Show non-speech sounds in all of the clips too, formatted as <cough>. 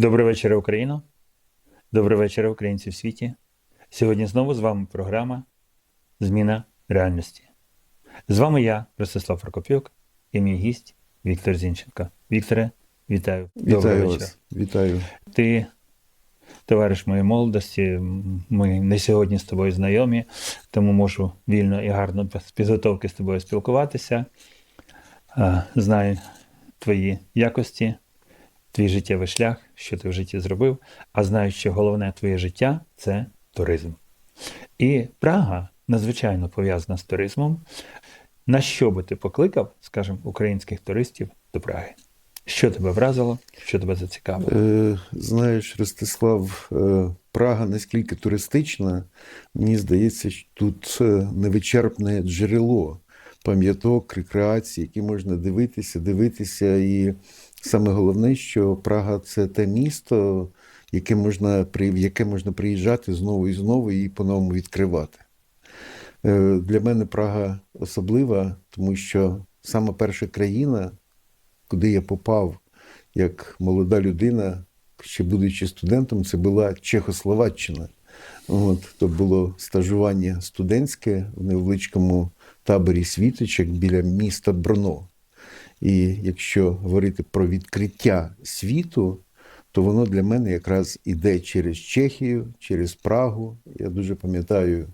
Добрий вечір, Україно. Добрий вечір, українці в світі. Сьогодні знову з вами програма Зміна реальності. З вами я, Ростислав Прокопюк, і мій гість Віктор Зінченко. Вікторе, вітаю. Добрий Вітаю вечір. вас. Вітаю. Ти товариш моєї молодості. Ми не сьогодні з тобою знайомі, тому можу вільно і гарно без підготовки з тобою спілкуватися. Знаю твої якості, твій життєвий шлях, що ти в житті зробив, а знаю, що головне твоє життя це туризм. І Прага надзвичайно пов'язана з туризмом. На що би ти покликав, скажімо, українських туристів до Праги? Що тебе вразило, що тебе зацікавило? Е, знаєш, Ростислав, е, Прага наскільки туристична, мені здається, що тут е, невичерпне джерело пам'яток, рекреації, які можна дивитися, дивитися. І саме головне, що Прага це те місто, яке можна, в яке можна приїжджати знову і знову і по-новому відкривати. Е, Для мене Прага особлива, тому що саме перша країна, куди я попав як молода людина, ще будучи студентом, це була Чехословаччина. От, то було стажування студентське в невеличкому таборі світочок біля міста Брно. І якщо говорити про відкриття світу, то воно для мене якраз іде через Чехію, через Прагу. Я дуже пам'ятаю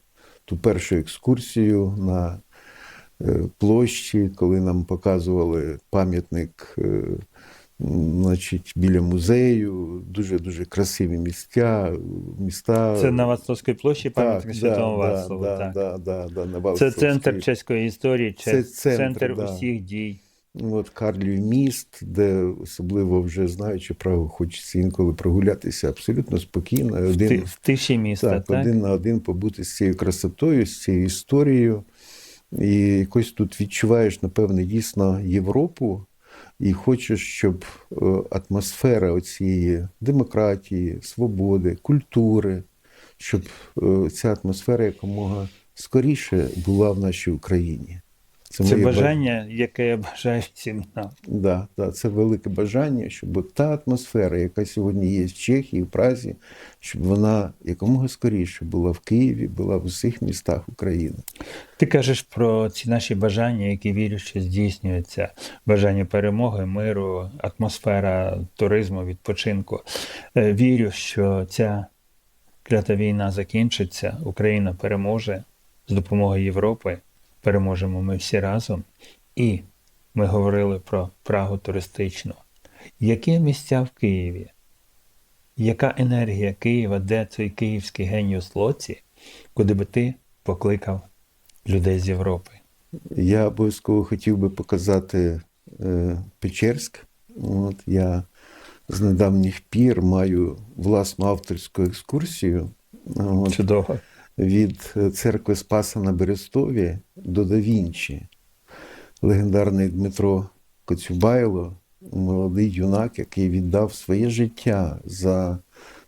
ту першу екскурсію на е, площі, коли нам показували пам'ятник е, значить, біля музею, дуже дуже красиві місця, міста. Це на Вацлавській площі пам'ятник да, Святому да, Вацлаву. да, так. да, да, да, на Це центр чеської історії, це центр, центр да. усіх дій. От Карлів міст, де особливо вже знаючи Прагу, хочеться інколи прогулятися абсолютно спокійно. Один, в тиші міста, так, так? один на один побути з цією красотою, з цією історією. І якось тут відчуваєш, напевне, дійсно Європу, і хочеш, щоб е, атмосфера оцієї демократії, свободи, культури, щоб е, ця атмосфера якомога скоріше була в нашій Україні. Це ба- бажання, яке я бажаю всім нам. Да, да, це велике бажання, щоб та атмосфера, яка сьогодні є в Чехії, в Празі, щоб вона якомога скоріше була в Києві, була в усіх містах України. Ти кажеш про ці наші бажання, які вірю, що здійснюються. Бажання перемоги, миру, атмосфера туризму, відпочинку. Е, Вірю, що ця клята війна закінчиться, Україна переможе з допомогою Європи. Переможемо ми всі разом. І ми говорили про Прагу туристичну. Які місця в Києві? Яка енергія Києва, де цей київський геніус лоці, куди би ти покликав людей з Європи? Я обов'язково хотів би показати е, Печерськ. От я з недавніх пір маю власну авторську екскурсію. От, Чудово. Від церкви Спаса на Берестові до Да Вінчі. Легендарний Дмитро Коцюбайло, молодий юнак, який віддав своє життя за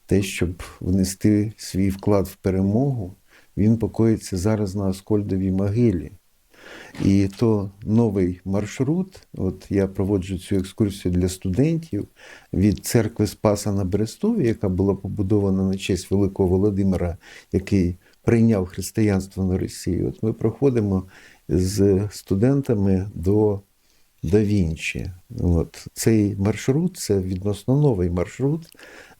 те, щоб внести свій вклад в перемогу, він покоїться зараз на Аскольдовій могилі. І то новий маршрут. От я проводжу цю екскурсію для студентів від церкви Спаса на Берестові, яка була побудована на честь Великого Володимира, який прийняв християнство на Росії. От ми проходимо з студентами до Да Вінчі. От цей маршрут це відносно новий маршрут.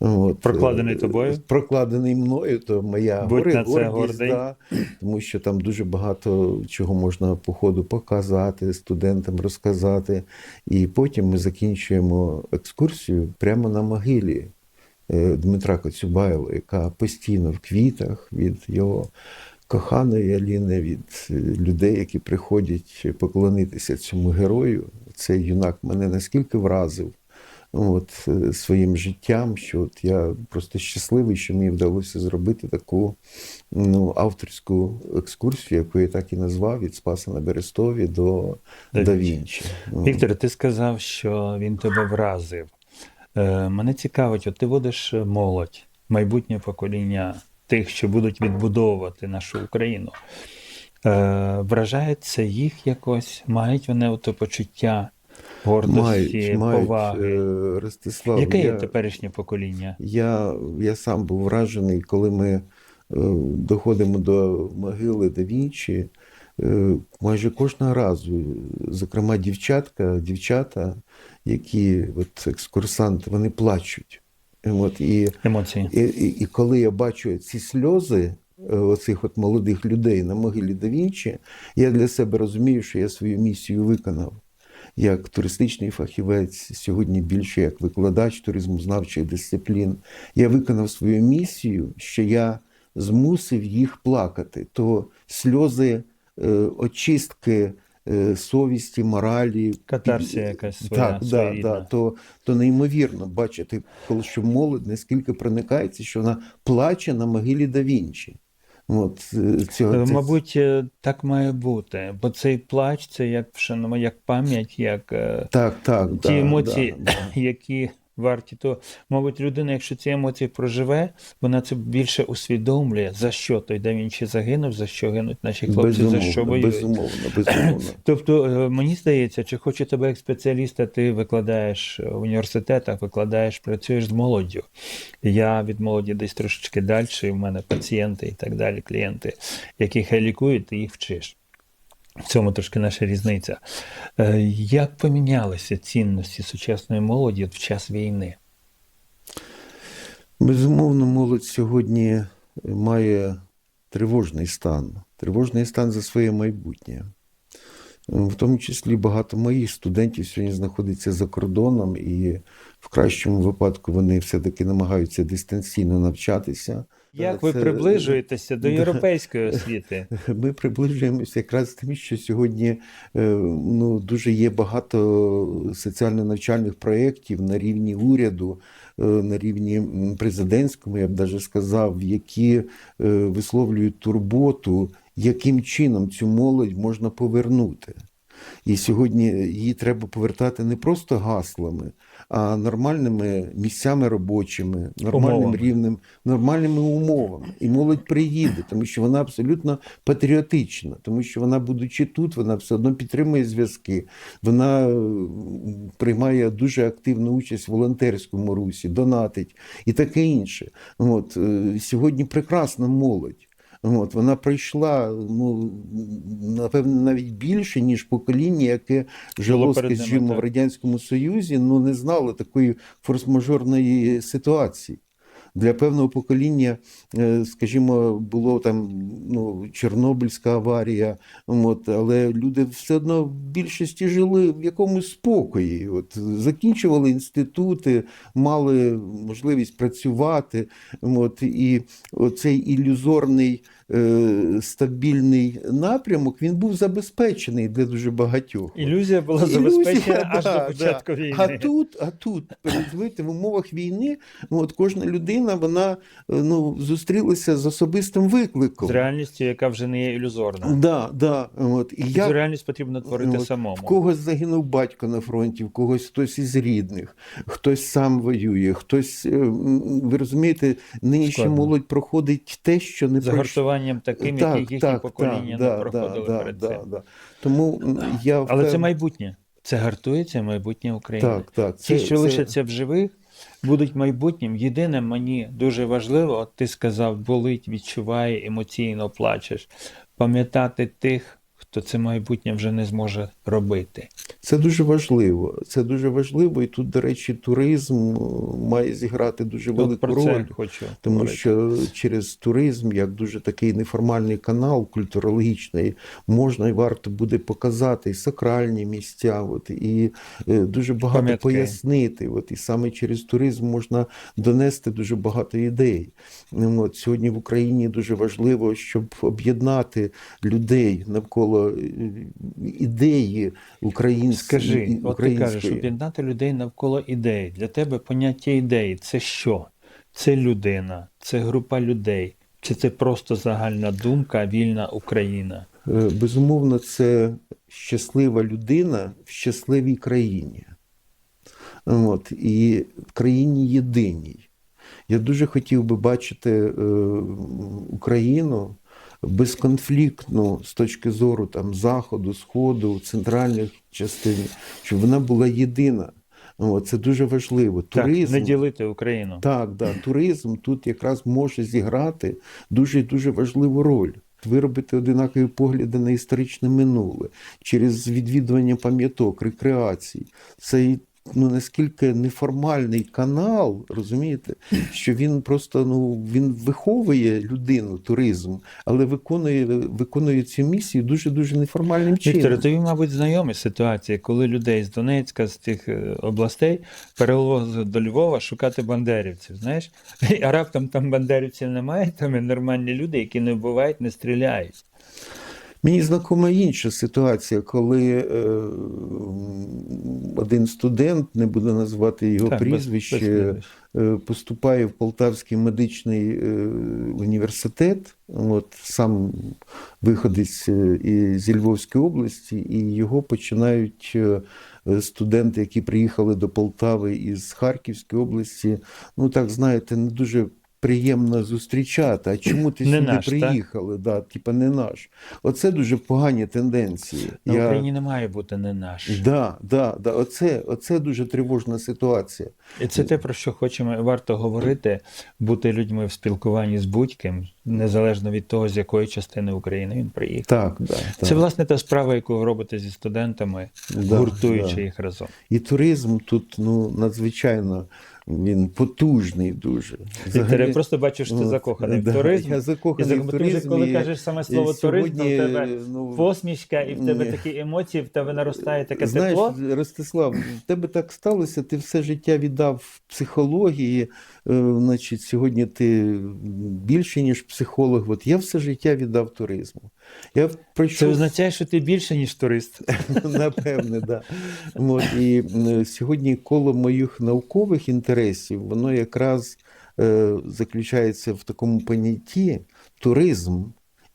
От, Прокладений е, тобою? Прокладений мною, то моя Будь гори- на це гордість, гордий. да, тому що там дуже багато чого можна по ходу показати, студентам розказати. І потім ми закінчуємо екскурсію прямо на могилі Дмитра Коцюбайла, яка постійно в квітах від його коханої Аліни, від е, людей, які приходять поклонитися цьому герою. Цей юнак мене наскільки вразив. От, е, своїм життям, що от я просто щасливий, що мені вдалося зробити таку ну, авторську екскурсію, яку я так і назвав від Спаса на Берестові до Да Да Вінчі. Вінчі. Віктор, ти сказав, що він тебе вразив. Е, мене цікавить, от ти будеш молодь, майбутнє покоління тих, що будуть відбудовувати нашу Україну. Е, вражає це їх якось, мають вони ото почуття гордості, мають, поваги. е, Ростислав. Яке я, є теперішнє покоління? я, я сам був вражений, коли ми доходимо до могили да Вінчі. Е, Майже кожного разу, зокрема, дівчатка, дівчата, які от, екскурсанти, вони плачуть. От, і, Емоції. і, і, і коли я бачу ці сльози е, оцих от молодих людей на могилі да Вінчі, я для себе розумію, що я свою місію виконав. Як туристичний фахівець, сьогодні більше як викладач туризмознавчих дисциплін, я виконав свою місію, що я змусив їх плакати. То сльози очистки е, совісті, моралі, Катарсія якась своя, так, да, да, то, то неймовірно бачити, коли що молодь наскільки проникається, що вона плаче на могилі да Вінчі. От, е, цього, Е, це- Мабуть, е, так має бути, бо цей плач це як як пам'ять, як е, так, так, ті да, емоції, да, да. <laughs> які варті. То, мабуть, людина, якщо ці емоції проживе, вона це більше усвідомлює, за що той да Вінчі загинув, за що гинуть наші хлопці, за що Безумовно, воюють. безумовно, безумовно. <laughs> Тобто, е, мені здається, чи хочу тебе як спеціаліста, ти викладаєш в університетах, викладаєш, працюєш з молоддю. Я від молоді десь трошечки далі, і в мене пацієнти і так далі, клієнти, які хай лікують, ти їх вчиш. В цьому трошки наша різниця. Е, Як помінялися цінності сучасної молоді в час війни? Безумовно, молодь сьогодні має тривожний стан, тривожний стан за своє майбутнє. В тому числі багато моїх студентів сьогодні знаходиться за кордоном, і в кращому випадку вони все-таки намагаються дистанційно навчатися. Як ви Це- приближуєтеся до <laughs> європейської освіти? <laughs> Ми приближуємося якраз тим, що сьогодні е, ну, дуже є багато соціально-навчальних проєктів на рівні уряду, е, на рівні президентському, я б навіть сказав, які е, висловлюють турботу, яким чином цю молодь можна повернути. І сьогодні її треба повертати не просто гаслами, а нормальними місцями робочими, нормальним Умовами. рівнем, нормальними умовами. І молодь приїде, тому що вона абсолютно патріотична, тому що вона, будучи тут, вона все одно підтримує зв'язки, вона приймає дуже активну участь в волонтерському русі, донатить і таке інше. От, е, сьогодні прекрасна молодь. От, вона пройшла, ну, напевно, навіть більше, ніж покоління, яке жило, скажімо, в. Радянському Союзі, ну не знало такої форс-мажорної ситуації. Для певного покоління, е, скажімо, було там ну, Чорнобильська аварія, от, але люди все одно в більшості жили в якомусь спокої. От, закінчували інститути, мали можливість працювати. От, і оцей ілюзорний стабільний напрямок він був забезпечений для дуже багатьох. Ілюзія була Ілюзія, забезпечена <laughs> аж да, до початку да. війни. А тут, а тут, розумієте, в умовах війни, ну, от кожна людина вона е, ну, зустрілася з особистим викликом. З реальністю, яка вже не є ілюзорна. Да, да, от. І я, Цю реальність потрібно творити от самому. в когось загинув батько на фронті, в когось хтось із рідних, хтось сам воює, хтось, е, ви розумієте, нинішня молодь проходить те, що не пройшло. Загартуванням таким, які їхні покоління не да, проходили да, перед да, цим. да. Тому я я Але це майбутнє. Це гартується майбутнє України. Так, так. Ті, це- що це- лишаться в живих, будуть майбутнім. Єдине мені дуже важливо, от ти сказав, болить, відчуває, емоційно плачеш. Пам'ятати тих, хто це майбутнє вже не зможе робити. Це дуже важливо. Це дуже важливо, і тут, до речі, туризм е, має зіграти дуже От велику роль. хочу. Тому говорити. що через туризм, як дуже такий неформальний канал культурологічний, можна і варто буде показати і сакральні місця, от, і е, дуже багато Пам'ятки. пояснити. От, і саме через туризм можна донести дуже багато ідей. От, сьогодні в Україні дуже важливо, щоб об'єднати людей навколо е, ідеї української. Скажи, от ти кажеш, об'єднати людей навколо ідей. Для тебе поняття ідеї це що? Це людина, це група людей, чи це просто загальна думка, вільна Україна? Е, Безумовно, це щаслива людина в щасливій країні. От, і в країні єдиній. Я дуже хотів би бачити е, Україну, безконфліктну з точки зору там, заходу, сходу, центральних частин, щоб вона була єдина. О, це дуже важливо. Так, Туризм, не ділити Україну. так, да, туризм тут якраз може зіграти дуже дуже важливу роль. Виробити одинакові погляди на історичне минуле через відвідування пам'яток, рекреацій. Це і, ну наскільки неформальний канал, розумієте, що він просто ну він виховує людину, туризм, але виконує, виконує цю місію дуже дуже неформальним чином. Вікторе, тобі, мабуть, знайомі ситуації, коли людей з Донецька, з тих е, областей перевозили до Львова шукати бандерівців. Знаєш, <laughs> а раптом там бандерівців немає, там є нормальні люди, які не вбивають, не стріляють. Мені знакома інша ситуація, коли е, один студент, не буду назвати його Так, прізвище, е, поступає в Полтавський медичний е, університет, от сам виходець е, зі Львовської області, і його починають е, студенти, які приїхали до Полтави із Харківської області, ну так знаєте, не дуже. Приємно зустрічати. А чому ти Не сюди наш, так? приїхали? Да, типа не наш. Оце дуже погані тенденції. На Україні не має бути не наш. Да, да, да. Оце, оце дуже тривожна ситуація. І це те, про що хочемо варто говорити, бути людьми в спілкуванні з будь-ким, незалежно від того, з якої частини України він приїхав. Так, да, так. Це власне та справа, яку ви робите зі студентами, Да, гуртуючи да. їх разом. І туризм тут ну, надзвичайно він потужний дуже. Віктор, я просто бачу, що ти закоханий да, в туризм. Я закоханий і в ти вже туризм. коли і- кажеш саме слово слово туризм, в тебе ну, посмішка, і в тебе ні. такі емоції, в тебе наростає таке Знаєш, тепло. Ростислав, в тебе так сталося, ти все життя віддав психології, значить, сьогодні ти більше, ніж психолог. От я все життя віддав туризму. Я Це означає, що ти більше, ніж турист. <laughs> Напевне, да. І е, сьогодні коло моїх наукових інтересів, воно якраз е, заключається в такому понятті туризм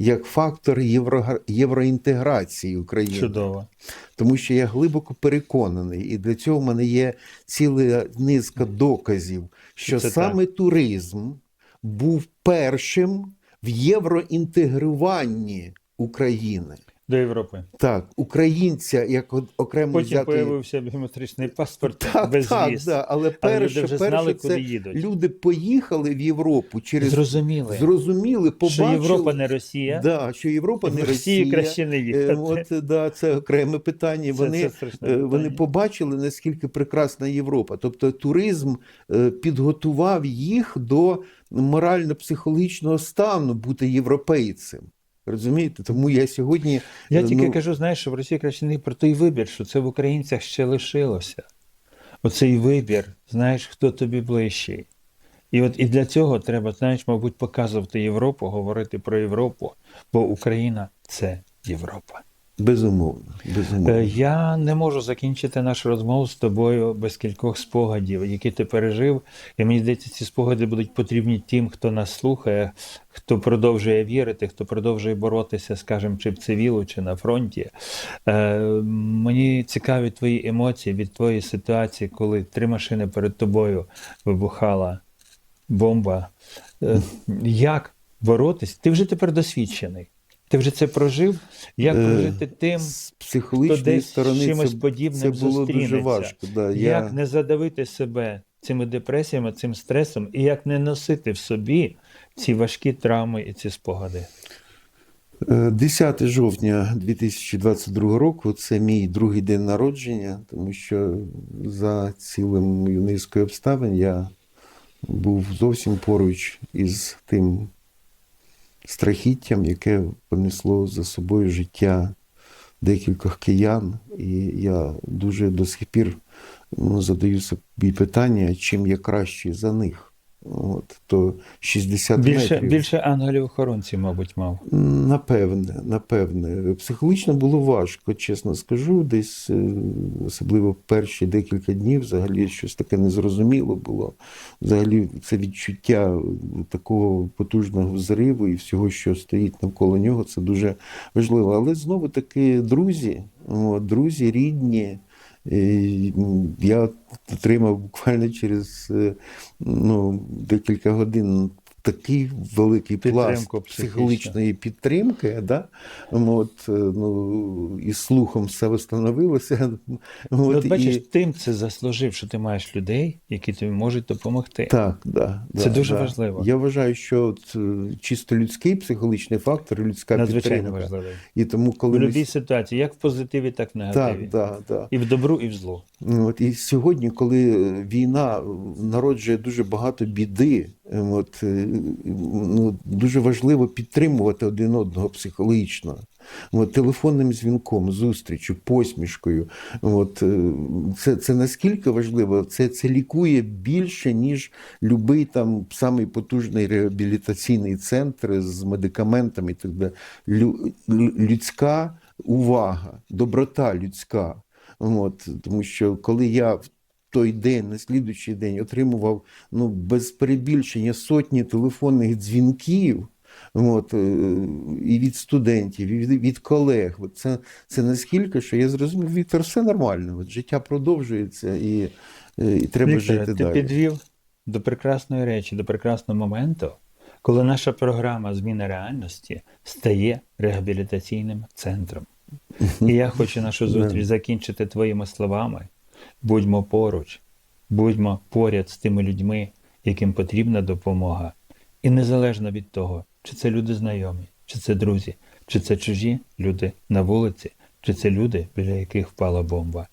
як фактор євро, євроінтеграції України. Чудово. Тому що я глибоко переконаний, і для цього в мене є ціла низка доказів, що Це саме туризм був першим в євроінтегруванні України. До Європи. Так, українця як окремо Потім взяти. появився біометричний паспорт Так, без так, віз. да, але Але перше, люди вже перше знали, це куди їдуть. люди поїхали в Європу через Зрозуміли, зрозуміли, що Європа не Росія, да, що Європа в не Росію Росія. краще не Е, їхати. От да, це окреме питання. Це- Вони, це е, вони питання. побачили, наскільки прекрасна Європа. Тобто туризм е, підготував їх до морально-психологічного стану бути європейцем. Розумієте? Тому я сьогодні Я е, тільки ну, кажу, знаєш, що в Росії краще не про той вибір, що це в українцях ще лишилося. Оцей вибір, знаєш, хто тобі ближчий. І от і для цього треба, знаєш, мабуть, показувати Європу, говорити про Європу, бо Україна це Європа. Безумовно, безумовно. Е, Я не можу закінчити нашу розмову з тобою без кількох спогадів, які ти пережив. І мені здається, ці спогади будуть потрібні тим, хто нас слухає, хто продовжує вірити, хто продовжує боротися, скажімо, чи в цивілу, чи на фронті. Е, Мені цікаві твої емоції від твоєї ситуації, коли три машини перед тобою вибухала бомба. Е, Як боротись? Ти вже тепер досвідчений. Ти вже це прожив. Як Е, прожити тим, З хто десь з сторони чимось це, подібним це було зустрінеться. дуже важко. Да. Як Я... не задавити себе цими депресіями, цим стресом, і як не носити в собі ці важкі травми і ці спогади. Е, 10 жовтня 2022 року це мій другий день народження, тому що за цілим низкою обставин я був зовсім поруч із тим страхіттям, яке понесло за собою життя декількох киян. І я дуже до сих пір ну, задаю собі питання, чим я кращий за них. От, то 60 Більше, метрів. більше ангелів-охоронців, мабуть, мав. Напевне, напевне. Психологічно було важко, чесно скажу. Десь, е, особливо перші декілька днів, взагалі щось таке незрозуміло було. Взагалі, це відчуття такого потужного взриву і всього, що стоїть навколо нього, це дуже важливо. Але знову таки друзі, друзі, рідні. Я отримав буквально через е, ну, декілька годин такий великий пласт психологічної підтримки, да? от, е, ну, і слухом все встановилося. Ну, От, От, бачиш, і... тим це заслужив, що ти маєш людей, які тобі можуть допомогти. Так, да, Це да, дуже да. важливо. Я вважаю, що от, е, чисто людський психологічний фактор, людська Надзвичайно підтримка. важливий. І тому, коли ми... будь-якій ситуації, як в позитиві, так в так, негативі. да, да. І в добру, і в злу. Ну, От, і сьогодні, коли е, війна народжує дуже багато біди, е, от, е, ну, дуже важливо підтримувати один одного психологічно. От, телефонним дзвінком, зустрічю, посмішкою. От, е, це, це наскільки важливо, це, це лікує більше, ніж будь-який там самий потужний реабілітаційний центр з медикаментами і так далі. Лю- людська увага, доброта людська. От, тому що коли я в той день, на слідуючий день отримував ну, без перебільшення сотні телефонних дзвінків. От, е, і від студентів, і від, від колег. От це, це наскільки, що я зрозумів, Віктор, все нормально. От життя продовжується і, е, і треба Вікторе, жити ти далі. підвів до прекрасної речі, до прекрасного моменту, коли наша програма зміни реальності стає реабілітаційним центром. І я хочу нашу зустріч закінчити твоїми словами. Будьмо поруч, будьмо поряд з тими людьми, яким потрібна допомога. І незалежно від того, чи це люди знайомі, чи це друзі, чи це чужі люди на вулиці, чи це люди, біля яких впала бомба.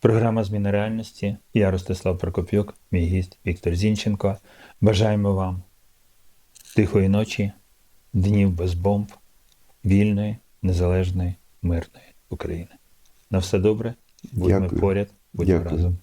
Програма зміни реальності. Я Ростислав Прокопюк, мій гість Віктор Зінченко. Бажаємо вам тихої ночі, днів без бомб, вільної, незалежної, мирної України. На все добре, будьмо Дякую. поряд, будьмо Дякую. разом.